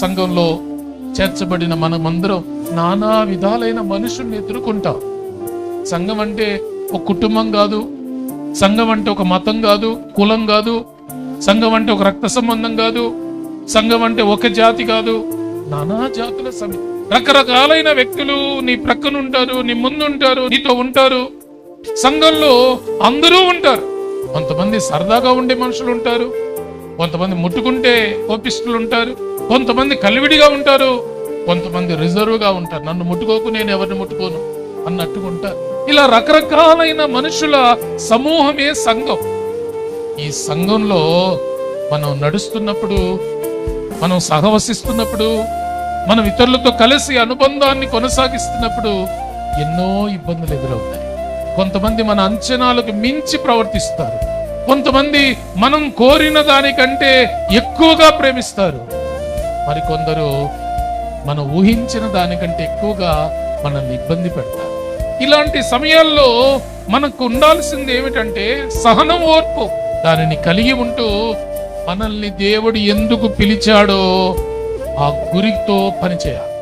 సంఘంలో చేర్చబడిన మనమందరం నానా విధాలైన మనుషుల్ని ఎదుర్కొంటాం. సంఘం అంటే ఒక కుటుంబం కాదు సంఘం అంటే ఒక మతం కాదు కులం కాదు సంఘం అంటే ఒక రక్త సంబంధం కాదు సంఘం అంటే ఒక జాతి కాదు నానా జాతుల సమి రకరకాలైన వ్యక్తులు నీ ప్రక్కన ఉంటారు నీ ముందు ఉంటారు నీతో ఉంటారు. సంఘంలో అందరూ ఉంటారు. కొంతమంది సరదాగా ఉండే మనుషులు ఉంటారు కొంతమంది ముట్టుకుంటే కోపిస్తులు ఉంటారు కొంతమంది కలివిడిగా ఉంటారు కొంతమంది రిజర్వ్గా ఉంటారు. నన్ను ముట్టుకోకు నేను ఎవరిని ముట్టుకోను అన్నట్టుగా ఉంటారు. ఇలా రకరకాలైన మనుషుల సమూహమే సంఘం. ఈ సంఘంలో మనం నడుస్తున్నప్పుడు మనం సహవసిస్తున్నప్పుడు మనం ఇతరులతో కలిసి అనుబంధాన్ని కొనసాగిస్తున్నప్పుడు ఎన్నో ఇబ్బందులు ఎదురవుతాయి. కొంతమంది మన అంచనాలకు మించి ప్రవర్తిస్తారు. కొంతమంది మనం కోరిన దానికంటే ఎక్కువగా ప్రేమిస్తారు. మరికొందరు మనం ఊహించిన దానికంటే ఎక్కువగా మనల్ని ఇబ్బంది పెడతారు. ఇలాంటి సమయాల్లో మనకు ఉండాల్సింది ఏమిటంటే సహనం ఓర్పు. దానిని కలిగి ఉంటూ మనల్ని దేవుడు ఎందుకు పిలిచాడో ఆ గురితో పనిచేయాలి.